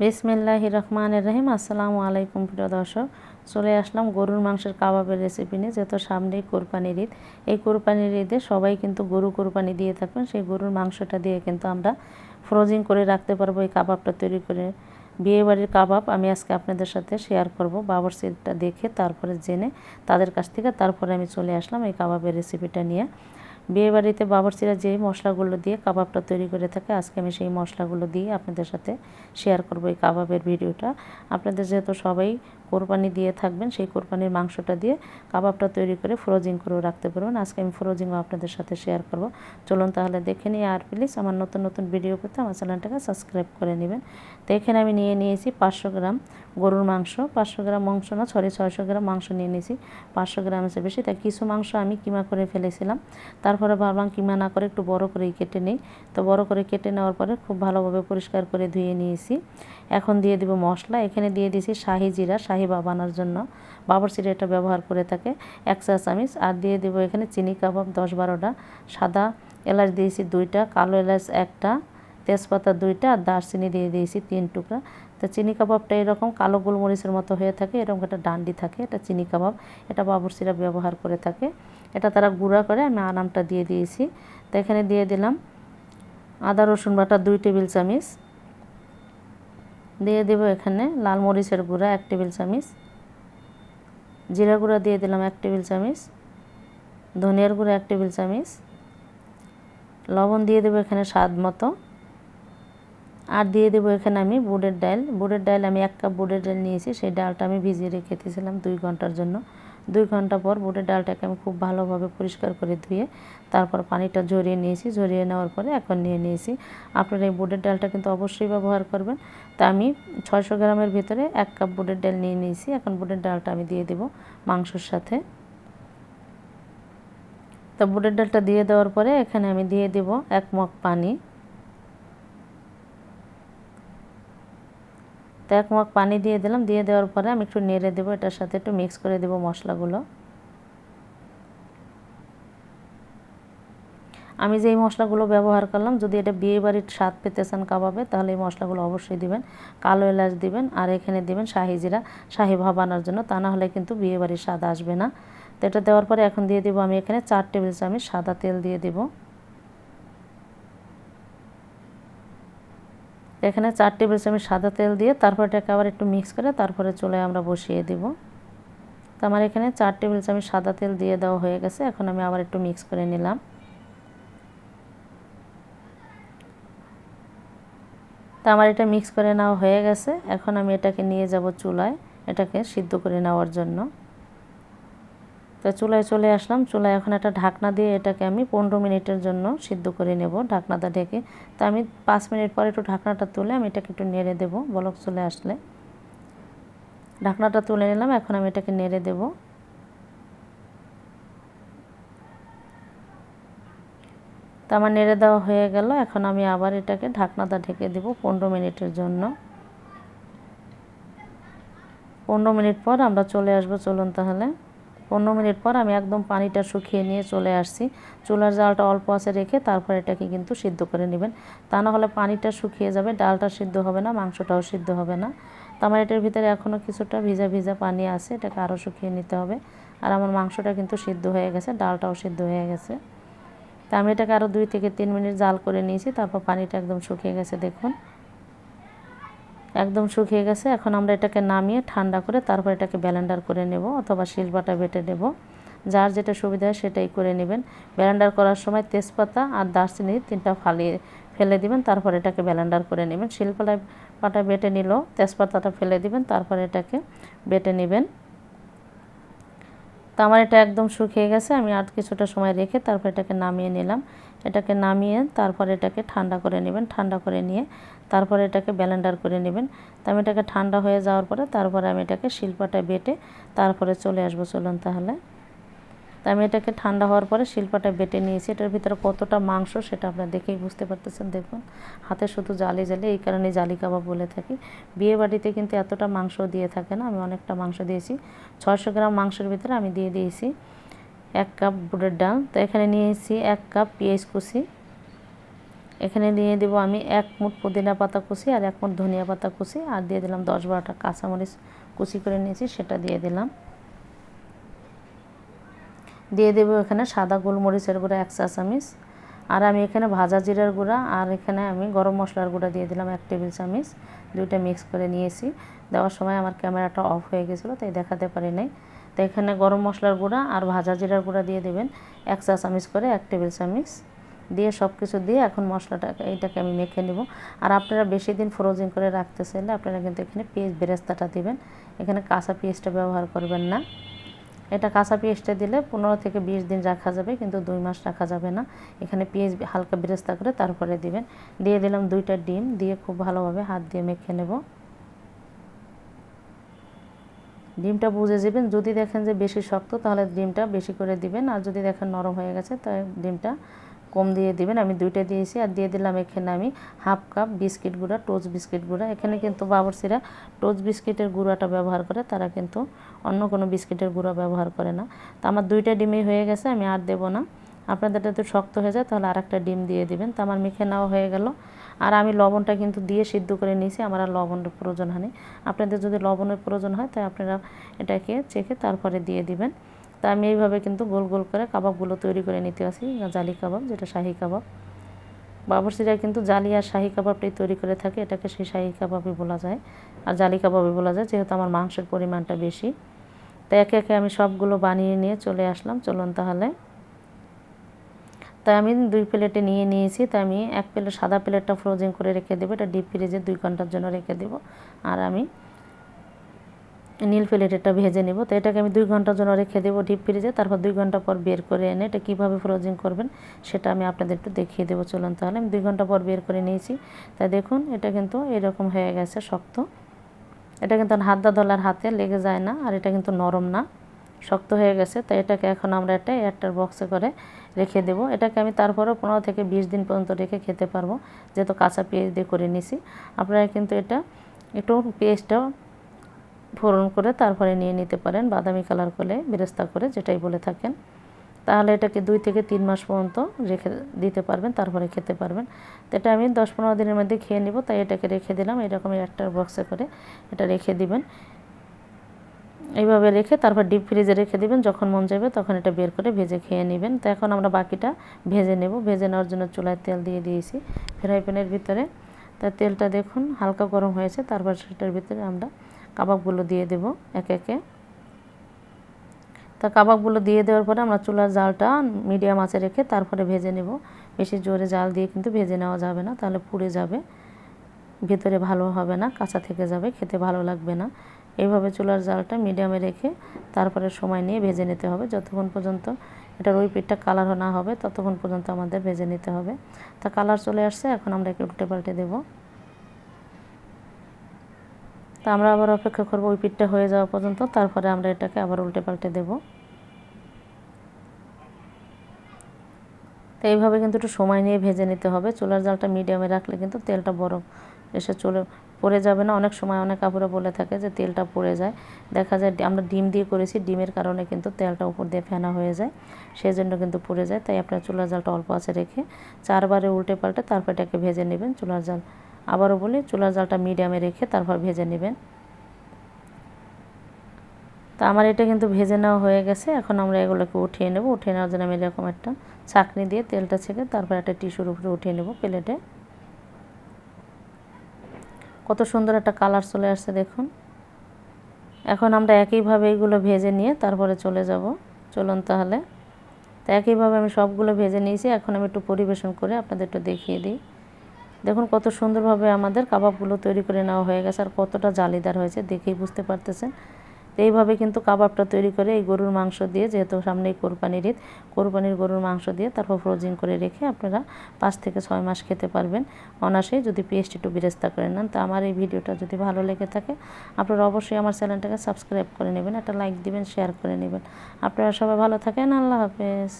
বিসমিল্লাহ রহমান রহিম আসসালামু আলাইকুম প্রিয় দর্শক। চলে আসলাম গরুর মাংসের কাবাবের রেসিপি নিয়ে। যেহেতু সামনেই কোরবানির ঈদ, এই কোরবানির ঈদে সবাই কিন্তু গরু কোরবানি দিয়ে থাকবেন। সেই গরুর মাংসটা দিয়ে কিন্তু আমরা ফ্রোজিং করে রাখতে পারব, এই কাবাবটা তৈরি করে। বিয়েবাড়ির কাবাব আমি আজকে আপনাদের সাথে শেয়ার করব। বাবর সিটটা দেখে, তারপরে জেনে তাদের কাছ থেকে, তারপরে আমি চলে আসলাম এই কাবাবের রেসিপিটা নিয়ে। বিয়েবাড়িতে বাবরচিরা যেই মশলাগুলো দিয়ে কাবাবটা তৈরি করে থাকে, আজকে আমি সেই মশলাগুলো দিয়ে আপনাদের সাথে শেয়ার করব এই কাবাবের ভিডিওটা। আপনাদের যেহেতু সবাই কোরবানি দিয়ে থাকবেন, সেই কোরবানির মাংসটা দিয়ে কাবাবটা তৈরি করে ফ্রোজিং করেও রাখতে পারবেন। আজকে আমি ফ্রোজিংও আপনাদের সাথে শেয়ার করব। চলুন তাহলে দেখে নিই আর প্লিজ আমার নতুন নতুন ভিডিও পেতে আমার চ্যানেলটাকে সাবস্ক্রাইব করে নেবেন। তো এখানে আমি নিয়ে নিয়েছি পাঁচশো গ্রাম গরুর মাংস, পাঁচশো গ্রাম মাংস না, সরি ছয়শো গ্রাম মাংস নিয়ে নিয়েছি, পাঁচশো গ্রাম আছে বেশি। তাই কিছু মাংস আমি কিমা করে ফেলেছিলাম, তারপরে ভাবলাম কিমা না করে একটু বড় করেই কেটে নিই। তো বড় করে কেটে নেওয়ার পরে খুব ভালোভাবে পরিষ্কার করে ধুয়ে নিয়েছি। এখন দিয়ে দিব মশলা, এখানে দিয়ে দিয়েছি শাহি জিরা, শাহি বানানোর জন্য। বাবর এটা ব্যবহার করে থাকে। এক চা চামিচ। আর দিয়ে দেবো এখানে চিনি কাবাব দশ বারোটা। সাদা এলাচ দিয়েছি দুইটা। কালো এলাচ একটা। তেজপাতা দুইটা। আর দারচিনি দিয়ে দিয়েছি তিন টুকরা। তো চিনি কাবাবটা এরকম কালো গোলমরিচের মতো হয়ে থাকে। এরকম একটা ডান্ডি থাকে। এটা চিনি কাবাব। এটা বাবর সিরা ব্যবহার করে থাকে। এটা তারা গুঁড়া করে। আমি আনামটা দিয়ে দিয়েছি। তো এখানে দিয়ে দিলাম আদা, রসুন বাটা, দুই টেবিল চামিচ। দিয়ে দেব এখানে লাল মরিচের গুঁড়া এক টেবিল চামিচ। জিরা গুঁড়া দিয়ে দিলাম এক টেবিল চামিচ। ধনিয়ার গুঁড়া এক টেবিল চামিচ। লবণ দিয়ে দেবো এখানে স্বাদ মতো। আর দিয়ে দেবো এখানে আমি বুটের ডাল। বুটের ডাল আমি এক কাপ বুটের ডাল নিয়েছি, সেই ডালটা আমি ভিজিয়ে রেখেছিলাম দুই ঘণ্টার জন্য। দুই ঘণ্টা পর বুটের ডালটাকে আমি খুব ভালোভাবে পরিষ্কার করে ধুয়ে তারপর পানিটা ঝরিয়ে নিয়েছি। ঝরিয়ে নেওয়ার পরে এখন নিয়ে নিয়েছি। আপনারা এই বুটের ডালটা কিন্তু অবশ্যই ব্যবহার করবেন। তা আমি ছয়শো গ্রামের ভিতরে এক কাপ বুটের ডাল নিয়ে নিয়েছি। এখন বুটের ডালটা আমি দিয়ে দেবো মাংসর সাথে। তো বুটের ডালটা দিয়ে দেওয়ার পরে এখানে আমি দিয়ে দেব এক মগ পানি। তো এক মগ পানি দিয়ে দিলাম, দিয়ে দেওয়ার পরে আমি একটু নেড়ে দেবো, এটার সাথে একটু মিক্স করে দেবো মশলাগুলো। আমি যে এই মশলাগুলো ব্যবহার করলাম, যদি এটা বিয়ে বাড়ির স্বাদ পেতে চান কাবাবে, তাহলে এই মশলাগুলো অবশ্যই দিবেন। কালো এলাচ দিবেন, আর এখানে দিবেন শাহি জিরা। শাহি ভাবানোর জন্য, তা না হলে কিন্তু বিয়ে বাড়ির স্বাদ আসবে না। তো এটা দেওয়ার পরে এখন দিয়ে দিব আমি এখানে চার টেবিল চামচ সাদা তেল দিয়ে দেবো। এখানে চার টেবিল চামচ সাদা তেল দিয়ে তারপর এটাকে আবার একটু মিক্স করে তারপরে চলে আমরা বসিয়ে দিব। তো আমার এখানে চার টেবিল চামচ সাদা তেল দিয়ে দেওয়া হয়ে গেছে, এখন আমি আবার একটু মিক্স করে নিলাম। তো আমার এটা মিক্স করে নেওয়া হয়ে গেছে, এখন আমি এটাকে নিয়ে যাব চুলায়, এটাকে সিদ্ধ করে নেওয়ার জন্য। তো চুলায় চলে আসলাম। চুলায় এখন একটা ঢাকনা দিয়ে এটাকে আমি পনেরো মিনিটের জন্য সিদ্ধ করে নেব ঢাকনাটা ঢেকে। তো আমি পাঁচ মিনিট পরে একটু ঢাকনাটা তুলে আমি এটাকে একটু নেড়ে দেবো বলক চলে আসলে। ঢাকনাটা তুলে নিলাম, এখন আমি এটাকে নেড়ে দেব। তো আমার নেড়ে দেওয়া হয়ে গেল, এখন আমি আবার এটাকে ঢাকনাটা ঢেকে দেব পনেরো মিনিটের জন্য। পনেরো মিনিট পর আমরা চলে আসব চলুন তাহলে। পনেরো মিনিট পর আমি একদম পানিটা শুকিয়ে নিয়ে চলে আসছি। চুলার জালটা অল্প আছে রেখে তারপর এটাকে কিন্তু সিদ্ধ করে নেবেন। তা না হলে পানিটা শুকিয়ে যাবে, ডালটা সিদ্ধ হবে না, মাংসটাও সিদ্ধ হবে না। তো আমার এটার ভিতরে এখনও কিছুটা ভিজা ভিজা পানি আছে, এটাকে আরও শুকিয়ে নিতে হবে। আর আমার মাংসটা কিন্তু সিদ্ধ হয়ে গেছে, ডালটাও সিদ্ধ হয়ে গেছে। তা আমি এটাকে আরও দুই থেকে তিন মিনিট জাল করে নিয়েছি, তারপর পানিটা একদম শুকিয়ে গেছে, দেখুন। একদম শুকিয়ে গেছে। এখন আমরা এটাকে নামিয়ে ঠান্ডা করে তারপর এটাকে ব্যালেন্ডার করে নেব অথবা শিলবাটা বেটে নেব। যার যেটা সুবিধা হয় সেটাই করে নেবেন। ব্যালেন্ডার করার সময় তেজপাতা আর দারচিনি তিনটা ফালিয়ে ফেলে দিবেন, তারপর এটাকে ব্যালেন্ডার করে নেবেন। শিলপাটায় পাটা বেটে নিল তেজপাতাটা ফেলে দিবেন, তারপর এটাকে বেটে নেবেন। তো আমার এটা একদম শুকিয়ে গেছে, আমি আর কিছুটা সময় রেখে তারপর এটাকে নামিয়ে নিলাম। এটাকে নামিয়ে তারপর এটাকে ঠান্ডা করে নেবেন, ঠান্ডা করে নিয়ে তারপরে এটাকে ব্যালেন্ডার করে নেবেন। তো আমি এটাকে ঠান্ডা হয়ে যাওয়ার পরে তারপরে আমি এটাকে শিল্পাটা বেটে তারপরে চলে আসব চলুন তাহলে। তো আমি এটাকে ঠান্ডা হওয়ার পরে শিল্পাটা বেটে নিয়েছি। এটার ভিতরে কতটা মাংস সেটা আপনারা দেখেই বুঝতে পারতেছেন। দেখুন, হাতে শুধু জালি জালি, এই কারণে জালি কাবাব বলে থাকি। বিয়ে বাড়িতে কিন্তু এতটা মাংস দিয়ে থাকে না, আমি অনেকটা মাংস দিয়েছি। ছয়শো গ্রাম মাংসের ভিতরে আমি দিয়ে দিয়েছি। এক কাপ বুটের ডাল। তো এখানে নিয়েছি এক কাপ পেঁয়াজ কুচি। এখানে নিয়ে দেবো আমি এক মুঠ পুদিনা পাতা কুচি আর এক মুঠ ধনিয়া পাতা কুচি আর দিয়ে দিলাম দশ বারোটা কাঁচামরিচ কুচি করে নিয়েছি, সেটা দিয়ে দিলাম। দিয়ে দেবো এখানে সাদা গোলমরিচের গুঁড়া এক চা চামিচ আর আমি এখানে ভাজা জিরার গুঁড়া আর এখানে আমি গরম মশলার গুঁড়া দিয়ে দিলাম এক টেবিল চামিচ। দুইটা মিক্স করে নিয়েছি। দেওয়ার সময় আমার ক্যামেরাটা অফ হয়ে গেছিল, তাই দেখাতে পারি নাই। তো এখানে গরম মশলার গুঁড়া আর ভাজা জিরার গুঁড়া দিয়ে দেবেন। এক চা চামিচ করে, এক টেবিল চামিচ দিয়ে সব কিছু দিয়ে এখন মশলাটা এইটাকে আমি মেখে নেব। আর আপনারা বেশি দিন ফ্রোজিং করে রাখতে চাইলে আপনারা কিন্তু এখানে পেঁয়াজ বেরেস্তাটা দিবেন। এখানে কাঁচা পেঁয়াজটা ব্যবহার করবেন না। এটা কাঁচা পেঁয়াজটা দিলে পনেরো থেকে বিশ দিন রাখা যাবে, কিন্তু দুই মাস রাখা যাবে না। এখানে পেঁয়াজ হালকা বেরেস্তা করে তারপরে দিবেন। দিয়ে দিলাম দুইটা ডিম, দিয়ে খুব ভালোভাবে হাত দিয়ে মেখে নেব। ডিমটা বুঝে যাবেন। যদি দেখেন যে বেশি শক্ত, তাহলে ডিমটা বেশি করে দিবেন। আর যদি দেখেন নরম হয়ে গেছে তাহলে ডিমটা কম দিয়ে দিবেন। আমি দুইটা দিয়েছি, আর দিয়ে দিলাম এখানে আমি হাফ কাপ বিস্কিট গুঁড়া, টোস্ট বিস্কিট গুঁড়া। এখানে কিন্তু বাবরসিরা টোস্ট বিস্কিটের গুঁড়াটা ব্যবহার করে, তারা কিন্তু অন্য কোনো বিস্কিটের গুঁড়া ব্যবহার করে না। তো আমার দুইটা ডিমই হয়ে গেছে, আমি আর দেবো না। আপনাদের যদি শক্ত হয়ে যায়, তাহলে আর একটা ডিম দিয়ে দিবেন। তো আমার মেখে নেওয়া হয়ে গেল। আর আমি লবণটা কিন্তু দিয়ে সিদ্ধ করে নিয়েছি, আমার আর লবণের প্রয়োজন হয়নি। আপনাদের যদি লবণের প্রয়োজন হয়, তাই আপনারা এটাকে চেখে তারপরে দিয়ে দিবেন। তা আমি এইভাবে কিন্তু গোল গোল করে কাবাবগুলো তৈরি করে নিতে আসি জালি কাবাব, যেটা শাহি কাবাব। বাবরসিরা কিন্তু জালি আর শাহি কাবাবটাই তৈরি করে থাকে, এটাকে সেই শাহি কাবাবই বলা যায়। আর জালি কাবাবই বলা যায়, যেহেতু আমার মাংসের পরিমাণটা বেশি। তাই একে একে আমি সবগুলো বানিয়ে নিয়ে চলে আসলাম, চলুন তাহলে। তাই আমি দুই প্লেটে নিয়ে নিয়েছি, তাই আমি এক প্লেট সাদা প্লেটটা ফ্রোজিং করে রেখে দেবো, এটা ডিপ ফ্রিজে দুই ঘণ্টার জন্য রেখে দেবো। আর আমি নীল প্লেটেরটা ভেজে নেব। তো এটাকে আমি দুই ঘণ্টার জন্য রেখে দেবো ডিপ ফ্রিজে তারপর দুই ঘণ্টা পর বের করে এনে এটা কীভাবে ফ্রোজিং করবেন সেটা আমি আপনাদের একটু দেখিয়ে দেবো। চলুন তাহলে, আমি দুই ঘণ্টা পর বের করে নিয়েছি। তাই দেখুন, এটা কিন্তু এরকম হয়ে গেছে শক্ত। এটা কিন্তু হাত দা দলার হাতে লেগে যায় না, আর এটা কিন্তু নরম না, শক্ত হয়ে গেছে। তাই এটাকে এখন আমরা একটা এয়ারটার বক্সে করে রেখে দেবো। এটাকে আমি তারপরেও পনেরো থেকে বিশ দিন পর্যন্ত রেখে খেতে পারব। যেহেতু কাঁচা পেঁয়াজ দিয়ে করে নিছি। আপনারা কিন্তু এটা একটু পেঁয়াজটা ফোড়ন করে তারপরে নিয়ে নিতে পারেন বাদামি কালার করে বেরেস্তা করে, যেটাই বলে থাকেন। তাহলে এটাকে দুই থেকে তিন মাস পর্যন্ত রেখে দিতে পারবেন, তারপরে খেতে পারবেন। তো এটা আমি দশ পনেরো দিনের মধ্যে খেয়ে নেব, তাই এটাকে রেখে দিলাম। এরকম একটার বক্সে করে এটা রেখে দিবেন। এইভাবে রেখে তারপর ডিপ ফ্রিজে রেখে দিবেন, যখন মন যাবে তখন এটা বের করে ভেজে খেয়ে নেবেন। তো এখন আমরা বাকিটা ভেজে নেব। ভেজে নেওয়ার জন্য চুলায় তেল দিয়ে দিয়েছি ফ্রাই প্যানের ভিতরে। তা তেলটা দেখুন হালকা গরম হয়েছে, তারপর সেটার ভিতরে আমরা কাবাবগুলো দিয়ে দেব একে একে। তা কাবাবগুলো দিয়ে দেওয়ার পরে আমরা চুলার জালটা মিডিয়াম আঁচে রেখে তারপরে ভেজে নেব। বেশি জোরে জাল দিয়ে কিন্তু ভেজে নেওয়া যাবে না, তাহলে পুড়ে যাবে। ভেতরে ভালো হবে না, কাঁচা থেকে যাবে, খেতে ভালো লাগবে না। এইভাবে চুলার জালটা মিডিয়ামে রেখে তারপরে সময় নিয়ে ভেজে নিতে হবে। যতক্ষণ পর্যন্ত এটার ওই পিঠটা কালার না হবে, ততক্ষণ পর্যন্ত আমাদের ভেজে নিতে হবে। তা কালার চলে আসছে, এখন আমরা একটু উল্টে পাল্টে দেবো। তা আমরা আবার অপেক্ষা করব ওই পিঠটা হয়ে যাওয়া পর্যন্ত, তারপরে আমরা এটাকে আবার উল্টে পাল্টে দেবো। তো এইভাবে কিন্তু একটু সময় নিয়ে ভেজে নিতে হবে। চুলার জালটা মিডিয়ামে রাখলে কিন্তু তেলটা বরফ এসে চলে, পড়ে যাবে না। অনেক সময় অনেক কাপড়ে বলে থাকে যে তেলটা পড়ে যায়। দেখা যায় আমরা ডিম দিয়ে করেছি, ডিমের কারণে কিন্তু তেলটা উপর দিয়ে ফেনা হয়ে যায়। সেই জন্য কিন্তু পড়ে যায়। তাই আপনার চুলার জালটা অল্প আছে রেখে চারবারে উল্টে পাল্টে তারপর এটাকে ভেজে নেবেন চুলার জাল। আবারও বলি, চুলার জালটা মিডিয়ামে রেখে তারপর ভেজে নেবেন। তা আমার এটা কিন্তু ভেজে নেওয়া হয়ে গেছে। এখন আমরা এগুলোকে উঠিয়ে নেব। উঠিয়ে নেওয়ার জন্য আমি এরকম একটা চাকনি দিয়ে তেলটা ছেঁকে তারপর একটা টিস্যুর উপরে উঠিয়ে নেব প্লেটে। কত সুন্দর একটা কালার চলে আসছে দেখুন। এখন আমরা একইভাবে এইগুলো ভেজে নিয়ে তারপরে চলে যাব। চলুন তাহলে। তো একইভাবে আমি সবগুলো ভেজে নিয়েছি, এখন আমি একটু পরিবেশন করে আপনাদের একটু দেখিয়ে দিই। দেখুন কত সুন্দরভাবে আমাদের কাবাবগুলো তৈরি করে নেওয়া হয়ে গেছে আর কতটা জালিদার হয়েছে, দেখেই বুঝতে পারতেছেন। এইভাবে কিন্তু কাবাবটা তৈরি করে এই গরুর মাংস দিয়ে, যেহেতু সামনেই কোরবানির ঈদ, কোরবানির গরুর মাংস দিয়ে তারপর ফ্রোজিং করে রেখে আপনারা পাঁচ থেকে ছয় মাস খেতে পারবেন। অনাসেই যদি পেস্ট একটু বিরেস্তা করে নেন, তো আমার এই ভিডিওটা যদি ভালো লেগে থাকে, আপনারা অবশ্যই আমার চ্যানেলটাকে সাবস্ক্রাইব করে নেবেন, একটা লাইক দিবেন, শেয়ার করে নেবেন। আপনারা সবাই ভালো থাকেন, আল্লাহ হাফেজ।